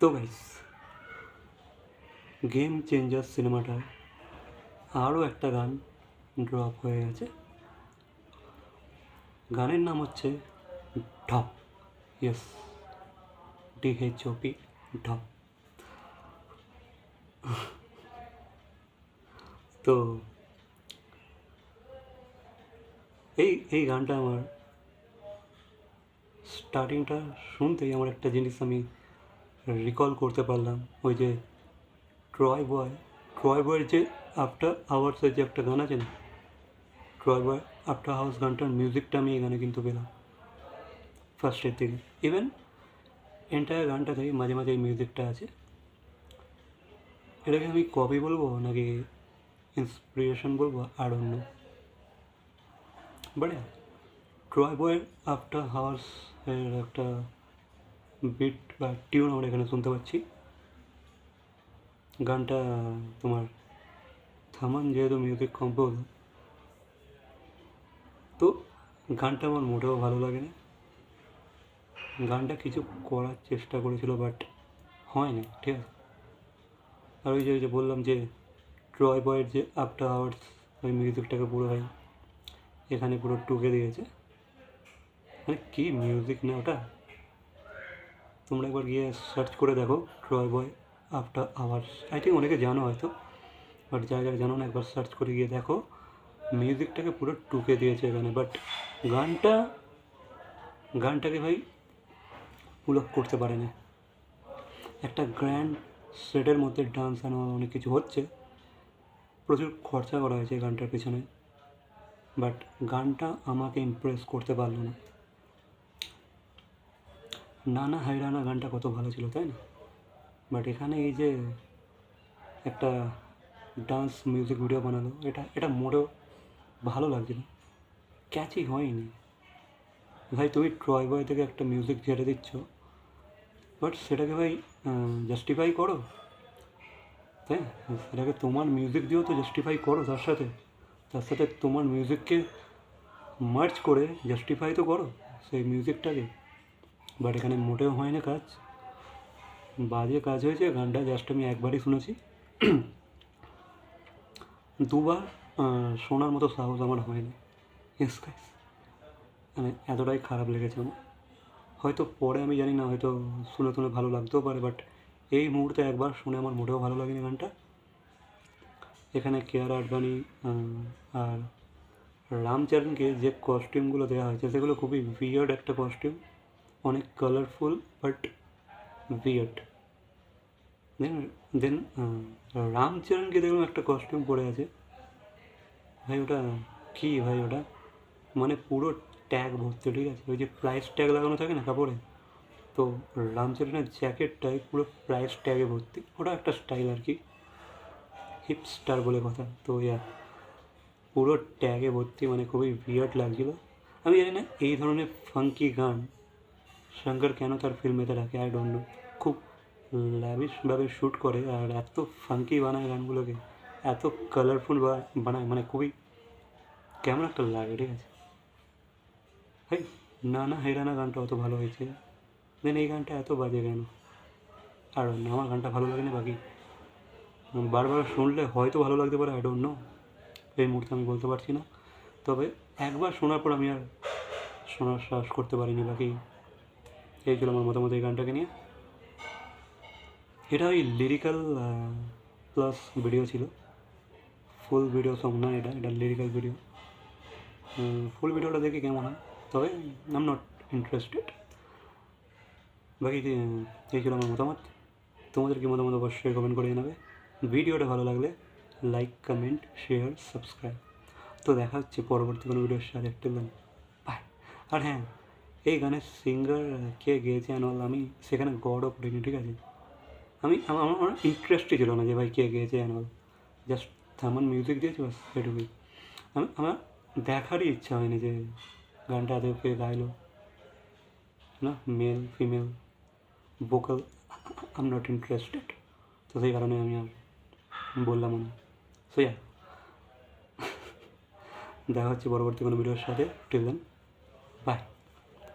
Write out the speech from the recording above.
তো guys game changer সিনেমাটায় আরও একটা গান ড্রপ হয়ে গেছে। গানের নাম হচ্ছে ঢপ। ইয়েস ডিএইচওপি ঢপ। তো এই এই গানটা আমার স্টার্টিংটা শুনতেই আমার একটা জিনিস আমি রিকল করতে পারলাম। ওই যে ট্রয় বয় ট্রয় বয়ের যে আফটার আওয়ার্সের যে একটা গান আছে না? ট্রয় বয় আফটার হাউস গানটার মিউজিকটা আমি এই গানে কিন্তু পেলাম। ফার্স্টের দিকে। ইভেন এন্টায়ার গানটাতেই মাঝে মাঝে এই মিউজিকটা আছে। এটাকে আমি কপি বলব নাকি ইন্সপিরেশন বলব? আর অন্য বাট ট্রয় বয়ের আফটার হাওয়ার্স এর একটা বিট বা টিউন আমরা এখানে শুনতে পাচ্ছি। গানটা তোমার থামান যেহেতু মিউজিক কম্পোজ তো গানটা আমার মোটেও ভালো লাগে না গানটা কিছু করার চেষ্টা করেছিল বাট হয়নি, ঠিক আছে। আর ওই যে বললাম যে ট্রয় বয়ের যে আফটার আওয়ার্স ওই মিউজিকটাকে পুরো ভাই এখানে পুরো টুকে দিয়েছে। মানে কী মিউজিক না ওটা? তোমরা একবার গিয়ে সার্চ করে দেখো TroyBoi after hours I think অনেকে জানো হয়তো বাট যারা যারা জানো না, একবার সার্চ করে গিয়ে দেখো। মিউজিকটাকে পুরো টুকে দিয়েছে এখানে বাট গানটা, গানটাকে ভাই পুল আপ করতে পারে না একটা গ্র্যান্ড সেটের মধ্যে ডান্স আনো অনেক কিছু হচ্ছে। প্রচুর খরচা করা হয়েছে গানটার পিছনে। বাট গানটা আমাকে ইমপ্রেস করতে পারল না। নানা হাইরানা গানটা কত ভালো ছিল, তাই না? বাট এখানে এই যে একটা ডান্স মিউজিক ভিডিও বানালো, এটা এটা মোটেও ভালো লাগছে না। ক্যাচই হয়নি। ভাই, তুমি ট্রয় বয় থেকে একটা মিউজিক ছেড়ে দিচ্ছ বাট সেটাকে ভাই জাস্টিফাই করো। না? সেটাকে তোমার মিউজিক দিয়েও তো জাস্টিফাই করো তার সাথে। তার সাথে তোমার মিউজিককে মার্চ করে জাস্টিফাই তো করো সেই মিউজিকটাকে বাট এখানে মোটেও হয় না কাজ। বাজে কাজ হয়েছে, গানটা জাস্ট আমি একবারই শুনেছি। দুবার শোনার মতো সাহস আমার হয়নি। ইয়েস মানে এতটাই খারাপ লেগেছে আমার। হয়তো পরে আমি জানি না, হয়তো শুনে শুনে ভালো লাগতেও পারে বাট এই মুহূর্তে একবার শুনে আমার মোটেও ভালো লাগেনি গানটা। এখানে কেয়ার আডবাণী আর রামচরণকে যে কস্টিউমগুলো দেওয়া হয়েছে, সেগুলো খুবই উইয়ার্ড একটা কস্টিউম অনেক colourful but weird then then রামচরণকে দেখলাম একটা কস্টিউম পরে আছে। ভাই, ওটা কী ভাই ওটা? মানে পুরো ট্যাগ ভর্তি, ঠিক আছে? ওই যে প্রাইস ট্যাগ লাগানো থাকে না কাপড়ে? তো রামচরণের জ্যাকেটটাই পুরো প্রাইস ট্যাগে ভর্তি। ওটা একটা স্টাইল আর কি। হিপস্টার বলে কথা। তো ইয়া, পুরো ট্যাগে ভর্তি মানে খুবই বিয়ার্ড লাগছিল। আমি জানি না, এই ধরনের ফাঙ্কি গান শঙ্কর, কেন তার ফিল্মেতে রাখে? আই ডোন্ট নো খুব ল্যাভিশভাবে শ্যুট করে আর এত ফাঙ্কি বানায় গানগুলোকে, এত কালারফুল বানায় মানে খুবই কেমন একটা লাগে, ঠিক আছে? ভাই না না হেরানা গানটা অত ভালো হয়েছে। দেন এই গানটা এত বাজে কেন? আর আমার গানটা ভালো লাগে না বাকি বারবার শুনলে হয়তো ভালো লাগতে পারে আই ডোন্ট নো এই মুহূর্তে আমি বলতে পারছি না। তবে একবার শোনার পর আমি আর শোনার সাহস করতে পারিনি, বাকি এই ছিল আমার মতামত এই গানটাকে নিয়ে। এটা ওই লিরিক্যাল প্লাস ভিডিও ছিল। ফুল ভিডিও সং না এটা এটা লিরিক্যাল ভিডিও ফুল ভিডিওটা দেখে কেমন হয়? তবে আম নট ইন্টারেস্টেড বাকি এই ছিল আমার মতামত। তোমাদের কি মতামত অবশ্যই কমেন্ট করে জানাবে। ভিডিওটা ভালো লাগলে লাইক কমেন্ট শেয়ার সাবস্ক্রাইব তো দেখা হচ্ছে পরবর্তী কোনো ভিডিওর সাথে। একটা বাই আর হ্যাঁ এই গানের সিঙ্গার কে গেয়েছে অ্যান্ড অল আমি সেখানে গড অফ করিনি ঠিক আছে? আমি আমার আমার- ইন্টারেস্টই ছিল না যে ভাই কে গেয়েছে and all just Thaman music দিয়েছে বাস সেটুকুই। আমি, আমার দেখারই ইচ্ছা হয়নি যে গানটা আদৌ কে গাইলো। না male female vocal I'm not interested তো সেই কারণে আমি আর বললাম না। সো ইয়া দেখা হচ্ছে পরবর্তী কোনো ভিডিওর সাথে। Till then